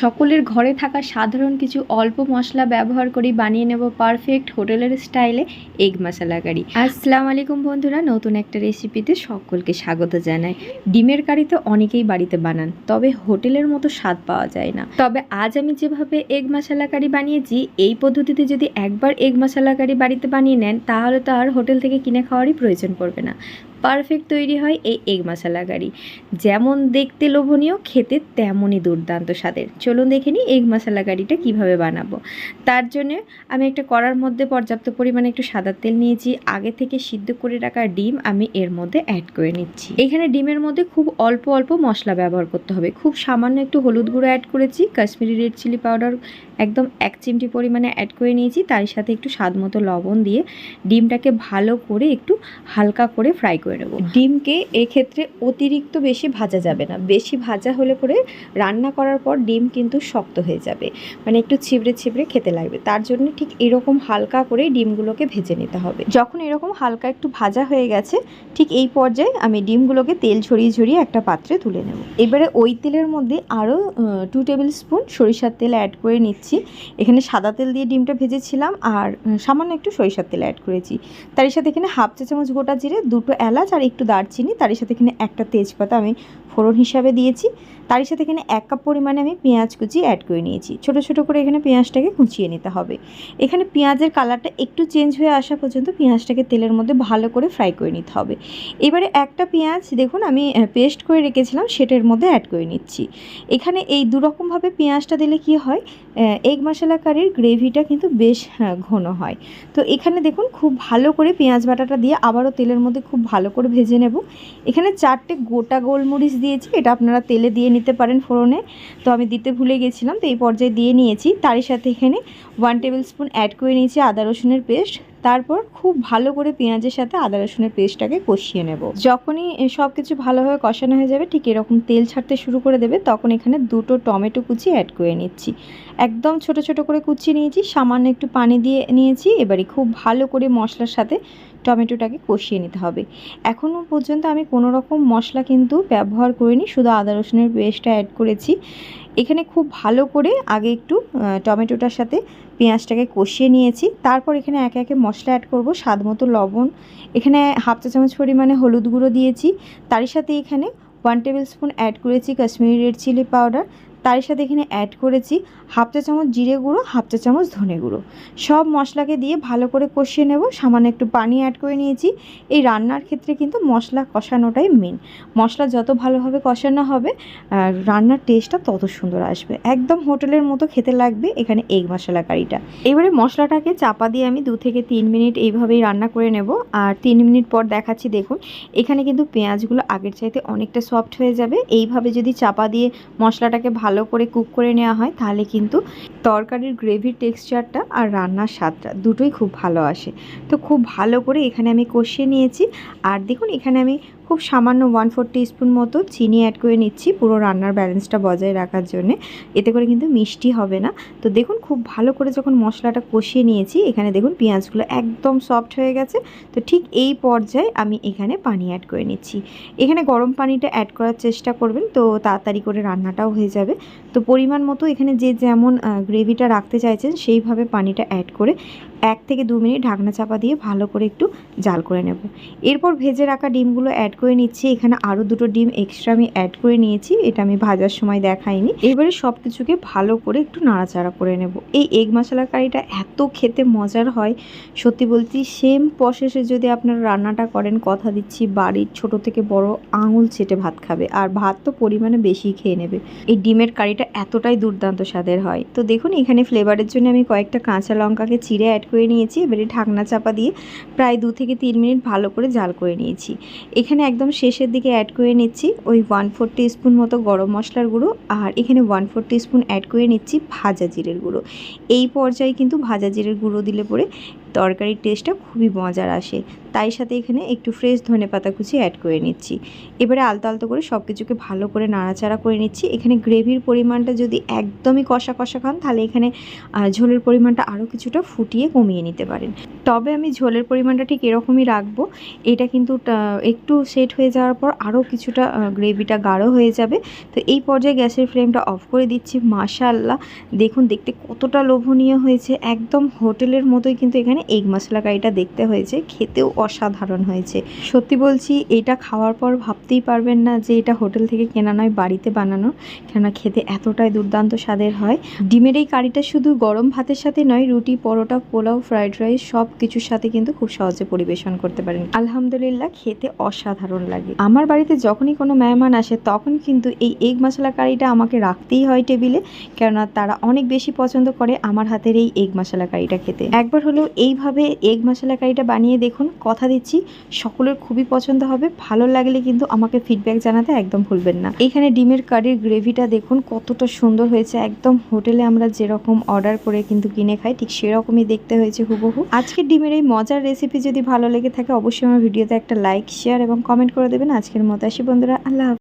সকলের ঘরে থাকা সাধারণ কিছু অল্প মশলা ব্যবহার করে, বানিয়ে নেব পারফেক্ট হোটেলের স্টাইলে এগ মশলা কারি আসসালামু আলাইকুম বন্ধুরা, নতুন একটা রেসিপিতে সকলকে স্বাগত জানাই। ডিমের কারি তো অনেকেই বাড়িতে বানান, তবে হোটেলের মতো স্বাদ পাওয়া যায় না। তবে আজ আমি যেভাবে এগ মশলা কারি বানিয়েছি, এই পদ্ধতিতে যদি একবার এগ মশলা কারি বাড়িতে বানিয়ে নেন, তাহলে তো আর হোটেল থেকে কিনে খাওয়ারই প্রয়োজন পড়বে না। পারফেক্ট তৈরি হয় এই এগ মশলা কারি যেমন দেখতে লোভনীয়, খেতে তেমনই দুর্দান্ত স্বাদের। চলুন দেখে নিই এগ মশলা কারিটা কীভাবে বানাবো। তার জন্যে আমি একটা কড়ার মধ্যে পর্যাপ্ত পরিমাণে একটু সাদা তেল নিয়েছি। আগে থেকে সিদ্ধ করে রাখা ডিম আমি এর মধ্যে অ্যাড করে নিচ্ছি। এখানে ডিমের মধ্যে খুব অল্প অল্প মশলা ব্যবহার করতে হবে। খুব সামান্য একটু হলুদ গুঁড়ো অ্যাড করেছি। কাশ্মীরি রেড চিলি পাউডার একদম এক চিমটি পরিমাণে অ্যাড করে নিয়েছি। তার সাথে একটু স্বাদ মতো লবণ দিয়ে ডিমটাকে ভালো করে একটু হালকা করে ফ্রাই করে নেব। ডিমকে এক্ষেত্রে অতিরিক্ত বেশি ভাজা যাবে না। বেশি ভাজা হলে পরে রান্না করার পর ডিম কিন্তু শক্ত হয়ে যাবে। মানে একটু ছিবড়ে ছিবড়ে খেতে লাগবে। তার জন্য ঠিক এরকম হালকা করে ডিমগুলোকে ভেজে নিতে হবে। যখন এরকম হালকা একটু ভাজা হয়ে গেছে, ঠিক এই পর্যায়ে আমি ডিমগুলোকে তেল ঝরিয়ে ঝরিয়ে একটা পাত্রে তুলে নেব। এবারে ওই তেলের মধ্যে আরও টু টেবিল স্পুন সরিষার তেল অ্যাড করে নিচ্ছি। এখানে সাদা তেল দিয়ে ডিমটা ভেজেছিলাম আর সামান্য একটু সরিষার তেল অ্যাড করেছি। তার সাথে এখানে হাফ চা চামচ গোটা জিরে, দুটো এলাচ আর একটু দারচিনি। তার সাথে এখানে একটা তেজপাতা আমি ফোড়ন হিসাবে দিয়েছি। তার সাথে এখানে এক কাপ পরিমাণে আমি পেঁয়াজ কুচি অ্যাড করে নিয়েছি। ছোট ছোট করে এখানে পেঁয়াজটাকে কুচিয়ে নিতে হবে। এখানে পেঁয়াজের কালারটা একটু চেঞ্জ হয়ে আসা পর্যন্ত পেঁয়াজটাকে তেলের মধ্যে ভালো করে ফ্রাই করে নিতে হবে। এবারে একটা পেঁয়াজ দেখুন আমি পেস্ট করে রেখেছিলাম সেটার মধ্যে অ্যাড করে নিচ্ছি। এখানে এই দুরকমভাবে পেঁয়াজটা দিলে কি হয় এগ মশলা কারির গ্রেভিটা কিন্তু বেশ হ্যাঁ, ঘন হয়। তো এখানে দেখুন খুব ভালো করে পেঁয়াজ বাটাটা দিয়ে আবারও তেলের মধ্যে খুব ভালো করে ভেজে নেব। এখানে চারটে গোটা গোলমরিচ দিয়েছি, এটা আপনারা তেলে দিয়ে নিতে পারেন ফোড়নে। তো আমি দিতে ভুলে গেছিলাম, তো এই পর্যায়ে দিয়ে নিয়েছি। তারই সাথে এখানে ওয়ান টেবিল স্পুন অ্যাড করে নিয়েছি আদা রসুনের পেস্ট। তারপর খুব ভালো করে পেঁয়াজের সাথে আদা রসুনের পেস্টটাকে কষিয়ে নেব। যখনই সব কিছু ভালোভাবে কষানো হয়ে যাবে, ঠিক এরকম তেল ছাড়তে শুরু করে দেবে, তখন এখানে দুটো টমেটো কুচি অ্যাড করে নিচ্ছি। একদম ছোট ছোট করে কুচিয়ে নিয়েছি, সামান্য একটু পানি দিয়ে নিয়েছি, এবারে খুব ভালো করে মশলার সাথে টমেটোটাকে কষিয়ে নিতে হবে। এখনও পর্যন্ত আমি কোনো রকম মশলা কিন্তু ব্যবহার করিনি, শুধু আদা রসুনের পেস্টটা অ্যাড করেছি। এখানে খুব ভালো করে আগে একটু টমেটোটার সাথে পেঁয়াজটাকে কষিয়ে নিয়েছি। তারপর এখানে একে একে মশলা অ্যাড করব, স্বাদ মতো লবণ। এখানে হাফ চা চামচ পরিমাণে হলুদ গুঁড়ো দিয়েছি। তারই সাথে এখানে ওয়ান টেবিল স্পুন অ্যাড করেছি কাশ্মীরি রেড চিলি পাউডার তার সাথে এখানে অ্যাড করেছি হাফ চা চামচ জিরে গুঁড়ো হাফ চা চামচ ধনে গুঁড়ো। সব মশলাকে দিয়ে ভালো করে কষিয়ে নেব। সামান্য একটু পানি অ্যাড করে নিয়েছি। এই রান্নার ক্ষেত্রে কিন্তু মশলা কষানোটাই মেন মশলা যত ভালোভাবে কষানো হবে রান্নার টেস্টটা তত সুন্দর আসবে। একদম হোটেলের মতো খেতে লাগবে এখানে এগ মশলা কারিটা এবারে মশলাটাকে চাপা দিয়ে আমি দু থেকে তিন মিনিট এইভাবেই রান্না করে নেব। আর তিন মিনিট পর দেখাচ্ছি, দেখুন, এখানে কিন্তু পেঁয়াজগুলো আগের চাইতে অনেকটা সফট হয়ে যাবে। এইভাবে যদি চাপা দিয়ে মশলাটাকে ভালো করে কুক করে নেওয়া হয়, তাহলে কিন্তু তরকারির গ্রেভির টেক্সচারটা আর রান্নার স্বাদটা দুটোই খুব ভালো আসে। তো খুব ভালো করে এখানে আমি কষিয়ে নিয়েছি। আর দেখুন, এখানে আমি খুব সামান্য ওয়ান ফোর স্পুন মতো চিনি অ্যাড করে নিচ্ছি পুরো রান্নার ব্যালেন্সটা বজায় রাখার জন্য। এতে করে কিন্তু মিষ্টি হবে না। তো দেখুন, খুব ভালো করে যখন মশলাটা কষিয়ে নিয়েছি, এখানে দেখুন পেঁয়াজগুলো একদম সফট হয়ে গেছে। তো ঠিক এই পর্যায়ে আমি এখানে পানি অ্যাড করে নিচ্ছি। এখানে গরম পানিটা অ্যাড করার চেষ্টা করবেন, তো তাড়াতাড়ি করে রান্নাটাও হয়ে যাবে। তো পরিমাণ মতো এখানে যে যেমন গ্রেভিটা রাখতে চাইছেন, সেইভাবে পানিটা অ্যাড করে এক থেকে দু মিনিট ঢাকনা চাপা দিয়ে ভালো করে একটু জাল করে নেব। এরপর ভেজে রাখা ডিমগুলো অ্যাড করে নিচ্ছি। এখানে আরও দুটো ডিম এক্সট্রা আমি অ্যাড করে নিয়েছি। এটা আমি ভাজার সময় দেখাইনি। এবারে সব কিছুকে ভালো করে একটু নাড়াচাড়া করে নেব। এই এগ মশলা কারিটা এত খেতে মজার হয়। সত্যি বলছি সেম প্রসেসে যদি আপনারা রান্নাটা করেন, কথা দিচ্ছি, বাড়ির ছোট থেকে বড় আঙুল চেটে ভাত খাবে। আর ভাত তো পরিমাণে বেশি খেয়ে নেবে। এই ডিমের কারিটা এতটাই দুর্দান্ত স্বাদের হয়। তো দেখুন, এখানে ফ্লেভারের জন্য আমি কয়েকটা কাঁচা লঙ্কাকে চিড়ে অ্যাড করে নিয়েছি। এবারে ঢাকনা চাপা দিয়ে প্রায় দু থেকে তিন মিনিট ভালো করে জাল করে নিয়েছি। এখানে একদম শেষের দিকে অ্যাড করে নিচ্ছি ওই ওয়ান ফোর স্পুন মতো গরম মশলার গুঁড়ো আর এখানে ওয়ান ফোর স্পুন অ্যাড করে নিচ্ছি ভাজা জিরের গুঁড়ো। এই পর্যায়ে কিন্তু ভাজা জিরের গুঁড়ো দিলে পরে তরকারির টেস্টটা খুবই মজার আসে। তাই সাথে এখানে একটু ফ্রেশ ধনে পাতা কুচি অ্যাড করে নিচ্ছি। এবারে আলতো আলতো করে সব কিছুকে ভালো করে নাড়াচাড়া করে নিচ্ছি। এখানে গ্রেভির পরিমাণটা যদি একদমই কষা কষা খান, তাহলে এখানে ঝোলের পরিমাণটা আরও কিছুটা ফুটিয়ে কমিয়ে নিতে পারেন। তবে আমি ঝোলের পরিমাণটা ঠিক এরকমই রাখব। এটা কিন্তু একটু সেট হয়ে যাওয়ার পর আরও কিছুটা গ্রেভিটা গাঢ় হয়ে যাবে। তো এই পর্যায়ে গ্যাসের ফ্লেমটা অফ করে দিচ্ছি। মাশাল্লাহ দেখুন, দেখতে কতটা লোভনীয় হয়েছে। একদম হোটেলের মতোই কিন্তু এখানে এগ মশলা কারিটা দেখতে হয়েছে। খেতেও অসাধারণ হয়েছে। সত্যি বলছি, এটা খাওয়ার পর ভাবতেই পারবেন না যে এটা হোটেল থেকে কেনা নয়, বাড়িতে বানানো। কেননা খেতে এতটাই দুর্দান্ত স্বাদের হয়। ডিমের এই কারিটা শুধু গরম ভাতের সাথে নয়, রুটি, পরোটা, পোলাও, ফ্রাইড রাইস সব কিছুর সাথে কিন্তু খুব সহজে পরিবেশন করতে পারেন। আলহামদুলিল্লাহ, খেতে অসাধারণ লাগে। আমার বাড়িতে যখনই কোনো মেহমান আসে, তখন কিন্তু এই এগ মশলা কারিটা আমাকে রাখতেই হয় টেবিলে, কেননা তারা অনেক বেশি পছন্দ করে আমার হাতের এই এগ মশলা কারিটা খেতে। একবার হলেও এইভাবে এগ মশলা কারিটা বানিয়ে দেখুন কথা দিচ্ছি। সকলের খুবই পছন্দ হবে। ভালো লাগলে কিন্তু আমাকে ফিডব্যাক জানাতে একদম ভুলবেন না। এখানে ডিমের কারির গ্রেভিটা দেখুন কতটা সুন্দর হয়েছে। একদম হোটেলে আমরা যেরকম অর্ডার করে কিন্তু কিনে খাই, ঠিক সেরকমই দেখতে হয়েছে হুবহু। আজকের ডিমের এই মজার রেসিপি যদি ভালো লেগে থাকে, অবশ্যই আমার ভিডিওতে একটা লাইক শেয়ার এবং কমেন্ট করে দেবেন। আজকের মতো আসি বন্ধুরা, আল্লাহ।